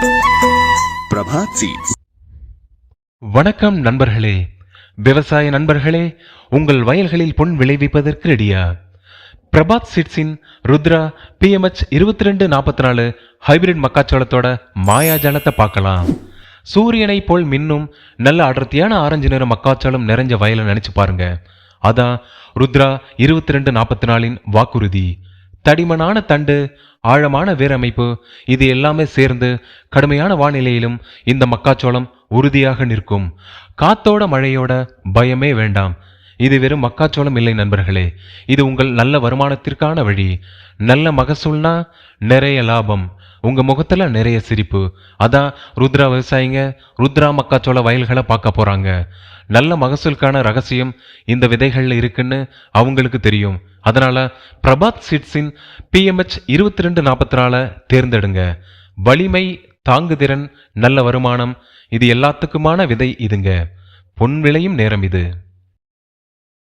Prabhat seeds. வணக்கம் நண்பர்களே. விவசாய நண்பர்களே உங்கள் வயல்களில் பொன் விளைவிப்பதற்கு ரெடியா? பிரபாத் சீட்ஸின் ருத்ரா பிஎம்ஹெச் இருபத்தி ரெண்டு நாற்பத்தி நாலு ஹைபிரிட் மக்காச்சோளத்தோட மாயாஜாலத்தை பார்க்கலாம். சூரியனை போல் மின்னும் நல்ல அடர்த்தியான ஆரஞ்சு நிற மக்காச்சோளம் நிறைஞ்ச வயலை நினைச்சு பாருங்க. அதான் ருத்ரா இருபத்தி ரெண்டு நாற்பத்தி நாலின் வாக்குறுதி. தடிமனான தண்டு ஆழமான வேரமைப்பு இது எல்லாமே சேர்ந்து கடுமையான வானிலையிலும் இந்த மக்காச்சோளம் உறுதியாக நிற்கும். காத்தோட மழையோட பயமே வேண்டாம். இது வெறும் மக்காச்சோளம் இல்லை நண்பர்களே. இது உங்கள் நல்ல வருமானத்திற்கான வழி. நல்ல மகசூல்னா நிறைய லாபம். உங்க முகத்துல நிறைய சிரிப்பு. அதான் ருத்ரா விவசாயிங்க ருத்ரா மக்காச்சோள வயல்களை பார்க்க போறாங்க. நல்ல மகசூலுக்கான ரகசியம் இந்த விதைகள்ல இருக்குன்னு அவங்களுக்கு தெரியும். அதனால் பிரபாத் சீட்ஸின் பிஎம்ஹெச் இருபத்தி ரெண்டு நாற்பத்தி நாலை தேர்ந்தெடுங்க. வலிமை தாங்குதிறன் நல்ல வருமானம் இது எல்லாத்துக்குமான விதை இதுங்க. பொன் விளையும் நேரம் இது.